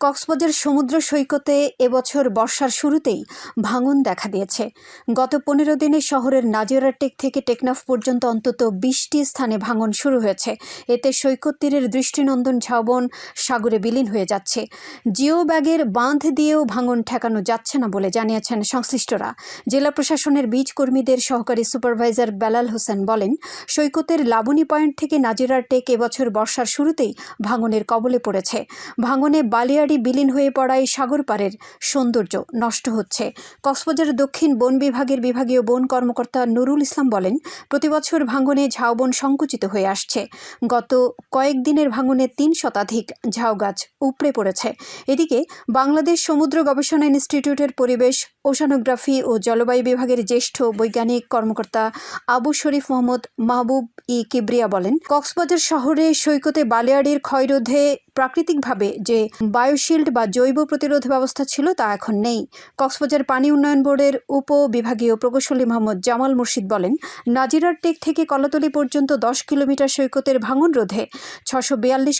কক্সবাজার সমুদ্র সৈকতে এবছর বর্ষার শুরুতেই ভাঙন দেখা দিয়েছে। গত পনেরো দিনে শহরের নাজিরা টেক থেকে টেকনাফ পর্যন্ত অন্তত বিশটি স্থানে ভাঙন শুরু হয়েছে। এতে সৈকত তীরের দৃষ্টিনন্দন ঝাউবন সাগরে বিলীন হয়ে যাচ্ছে। জিও ব্যাগের বাঁধ দিয়েও ভাঙন ঠেকানো যাচ্ছে না বলে জানিয়েছেন সংশ্লিষ্টরা। জেলা প্রশাসনের বীজ কর্মীদের সহকারী সুপারভাইজার বেলাল হোসেন বলেন, সৈকতের লাবণী পয়েন্ট থেকে নাজিরার টেক এবছর বর্ষার শুরুতেই ভাঙনের কবলে পড়েছে। ভাঙনে বালিয়াড়ি বিলীন হয়ে পড়ায় সাগর পাড়ের সৌন্দর্য নষ্ট হচ্ছে। কক্সবাজার দক্ষিণ বন বিভাগের বিভাগীয় বন কর্মকর্তা নুরুল ইসলাম বলেন প্রতিবছর ভাঙনে ঝাউবন সংকুচিত হয়ে আসছে। গত কয়েকদিনের ভাঙনে তিন শতাধিক ঝাউ গাছ উপড়ে পড়েছে। এদিকে বাংলাদেশ সমুদ্র গবেষণা ইনস্টিটিউটের পরিবেশ ওশানোগ্রাফি ও জলবায়ু বিভাগের জ্যেষ্ঠ বৈজ্ঞানিক কর্মকর্তা আবু শরীফ মোহাম্মদ মাহবুব ই কিবরিয়া বলেন, কক্সবাজার শহরে সৈকতে বালিয়াড়ির ক্ষয়রোধে প্রাকৃতিকভাবে যে বায়োশিল্ড বা জৈব প্রতিরোধ ব্যবস্থা ছিল তা এখন নেই। কক্সবাজার পানি উন্নয়ন বোর্ডের উপ বিভাগীয় প্রকৌশলী মোহাম্মদ জামাল মুর্শিদ বলেন, নাজিরার টেক থেকে কলাতলি পর্যন্ত দশ কিলোমিটার সৈকতের ভাঙন রোধে ছশো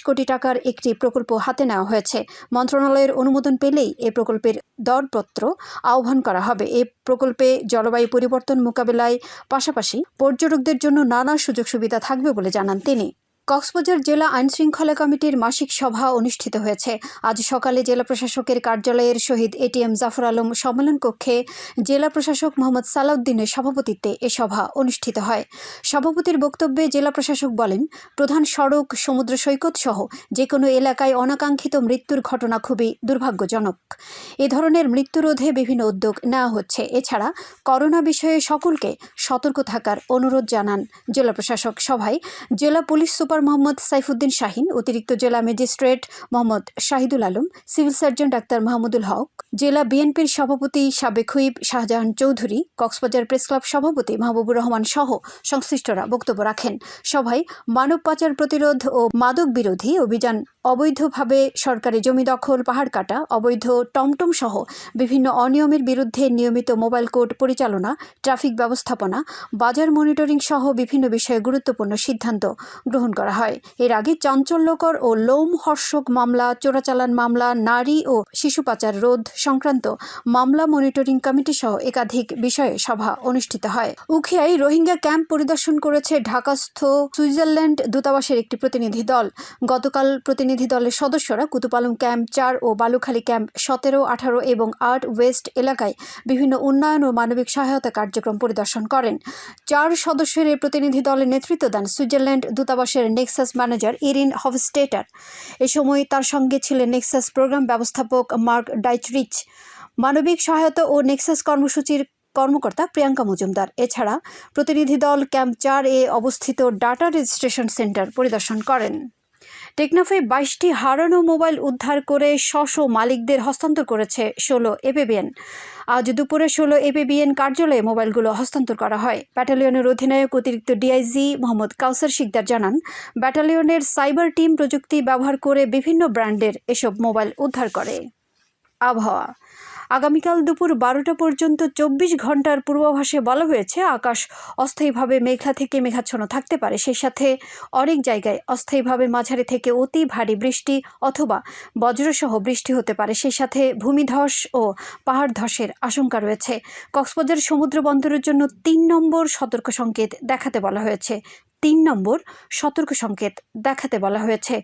কোটি টাকার একটি প্রকল্প হাতে নেওয়া হয়েছে। মন্ত্রণালয়ের অনুমোদন পেলেই এ প্রকল্পের দরপত্র আহ্বান করা হবে। এ প্রকল্পে জলবায়ু পরিবর্তন মোকাবেলায় পাশাপাশি পর্যটকদের জন্য নানা সুযোগ সুবিধা থাকবে বলে জানান তিনি। কক্সবাজার জেলা আইন শৃঙ্খলা কমিটির মাসিক সভা অনুষ্ঠিত হয়েছে। আজ সকালে জেলা প্রশাসকের কার্যালয়ের শহীদ এটিএম জাফর আলম সম্মেলন কক্ষে জেলা প্রশাসক মোহাম্মদ সালাউদ্দিনের সভাপতিত্বে এ সভা অনুষ্ঠিত হয়। সভাপতির বক্তব্যে জেলা প্রশাসক বলেন, প্রধান সড়ক, সমুদ্র সৈকত সহ যে কোনো এলাকায় অনাকাঙ্ক্ষিত মৃত্যুর ঘটনা খুবই দুর্ভাগ্যজনক। এ ধরনের মৃত্যু রোধে বিভিন্ন উদ্যোগ নেওয়া হচ্ছে। এছাড়া করোনা বিষয়ে সকলকে সতর্ক থাকার অনুরোধ জানান জেলা প্রশাসক সভায়। জেলা পুলিশ সুপার মোহাম্মদ সাইফুদ্দিন শাহিন, অতিরিক্ত জেলা magistrate Mohammad Shahidul Alam, civil surgeon doctor Mahmudul Haque, জেলা বিএনপির সভাপতি সাবেক whip Shahjahan Chowdhury, Cox's Bazar press club সভাপতি মাহবুবুর রহমান সহ সংশ্লিষ্টরা বক্তব্য রাখেন। সভায় মানব পাচার প্রতিরোধ ও মাদক বিরোধী অভিযান অবৈধভাবে সরকারি জমি দখল, পাহাড় কাটা, অবৈধ টমটম সহ বিভিন্ন অনিয়মের বিরুদ্ধে নিয়মিত মোবাইল কোর্ট পরিচালনা, ট্রাফিক ব্যবস্থাপনা, বাজার মনিটরিং সহ বিভিন্ন বিষয়ে গুরুত্বপূর্ণ সিদ্ধান্ত গ্রহণ করা হয়। এর আগে চাঞ্চল্যকর ও লোমহর্ষক মামলা, চোরাচালান মামলা, নারী ও শিশু পাচার রোধ সংক্রান্ত মামলা মনিটরিং কমিটি সহ একাধিক বিষয়ে সভা অনুষ্ঠিত হয়। উখিয়ায় রোহিঙ্গা ক্যাম্প পরিদর্শন করেছে ঢাকাস্থ সুইজারল্যান্ড দূতাবাসের একটি প্রতিনিধি দল। গতকাল প্রতিনিধি দলের সদস্যরা কুতুপালং ক্যাম্প চার ও বালুখালী ক্যাম্প সতেরো, আঠারো এবং আট ওয়েস্ট এলাকায় বিভিন্ন উন্নয়ন ও মানবিক সহায়তা কার্যক্রম পরিদর্শন করেন। চার সদস্যের এই প্রতিনিধি দলের নেতৃত্ব দেন সুইজারল্যান্ড দূতাবাসের নেক্সাস ম্যানেজার ইরিন হফস্টেটার। এ সময় তার সঙ্গে ছিলেন নেক্সাস প্রোগ্রাম ব্যবস্থাপক মার্ক ডাইচরিচ। মানবিক সহায়তা ও নেক্সাস কর্মসূচির কর্মকর্তা প্রিয়াঙ্কা মজুমদার। এছাড়া প্রতিনিধি দল ক্যাম্প চার এ অবস্থিত ডাটা রেজিস্ট্রেশন সেন্টার পরিদর্শন করেন। টেকনাফে বাইশটি হারানো মোবাইল উদ্ধার করে শশ মালিকদের হস্তান্তর করেছে ষোলো এপিবিএন। আজ দুপুরে ষোলো এপিবিএন কার্যালয়ে মোবাইলগুলো হস্তান্তর করা হয়। ব্যাটালিয়নের অধিনায়ক অতিরিক্ত ডিআইজি মোহাম্মদ কাউসার শিকদার জানান, ব্যাটালিয়নের সাইবার টিম প্রযুক্তি ব্যবহার করে বিভিন্ন ব্র্যান্ডের এসব মোবাইল উদ্ধার করে। আবহাওয়া। আগামীকাল দুপুর বারোটা পর্যন্ত চব্বিশ ঘণ্টার পূর্বাভাসে বলা হয়েছে, আকাশ অস্থায়ীভাবে মেঘলা থেকে মেঘাচ্ছন্ন থাকতে পারে। সেই সাথে অনেক জায়গায় অস্থায়ীভাবে মাঝারি থেকে অতি ভারী বৃষ্টি অথবা বজ্রসহ বৃষ্টি হতে পারে। সেই সাথে ভূমিধস ও পাহাড় ধসের আশঙ্কা রয়েছে। কক্সবাজার সমুদ্র বন্দরের জন্য তিন নম্বর সতর্ক সংকেত দেখাতে বলা হয়েছে। তিন নম্বর সতর্ক সংকেত দেখাতে বলা হয়েছে।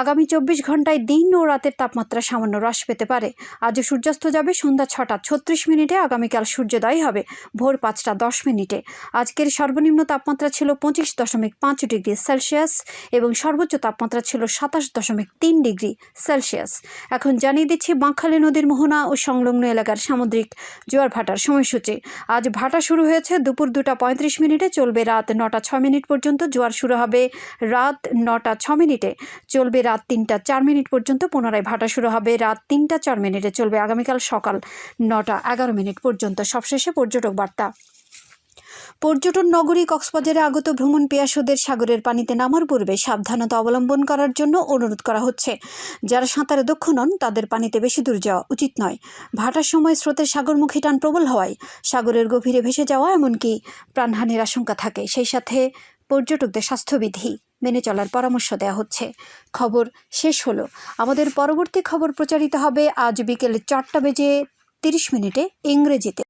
আগামী চব্বিশ ঘন্টায় দিন ও রাতের তাপমাত্রা সামান্য হ্রাস পেতে পারে। আজ সূর্যাস্ত যাবে সন্ধ্যা ছটা ছত্রিশ মিনিটে, আগামীকাল সূর্যোদয় হবে ভোর পাঁচটা দশ মিনিটে। আজকের সর্বনিম্ন তাপমাত্রা ছিল পঁচিশ দশমিক পাঁচ ডিগ্রি সেলসিয়াস এবং সর্বোচ্চ তাপমাত্রা ছিল সাতাশ দশমিক তিন ডিগ্রি সেলসিয়াস। এখন জানিয়ে দিচ্ছি, বাঁকখালী নদীর মোহনা ও সংলগ্ন এলাকার সামুদ্রিক জোয়ার ভাটার সময়সূচি। আজ ভাটা শুরু হয়েছে দুপুর দুটা পঁয়ত্রিশ মিনিটে, চলবে রাত নটা ছ মিনিট পর্যন্ত। জোয়ার শুরু হবে রাত নটা ছ মিনিটে। চলবে রাত তিনটা চার মিনিট পর্যন্ত পুনরায় ভাটা শুরু হবে রাত তিনটা চার মিনিটে। চলবে আগামীকাল সকাল নটা এগারো মিনিট পর্যন্ত। সবশেষে পর্যটক বার্তা। পর্যটন নগরী কক্সবাজারে আগত ভ্রমণ পেয়াসুদের সাগরের পানিতে নামার পূর্বে সাবধানতা অবলম্বন করার জন্য অনুরোধ করা হচ্ছে। যারা সাঁতারে দক্ষ নন, তাদের পানিতে বেশি দূর যাওয়া উচিত নয়। ভাটার সময় স্রোতের সাগরমুখী টান প্রবল হওয়ায় সাগরের গভীরে ভেসে যাওয়া এমনকি প্রাণহানির আশঙ্কা থাকে। সেই সাথে পর্যটকদের স্বাস্থ্যবিধি মেনে চলার পরামর্শ দেওয়া হচ্ছে। খবর শেষ হলো। আমাদের পরবর্তী খবর প্রচারিত হবে আজ বিকেল চারটা বেজে তিরিশ মিনিটে ইংরেজিতে।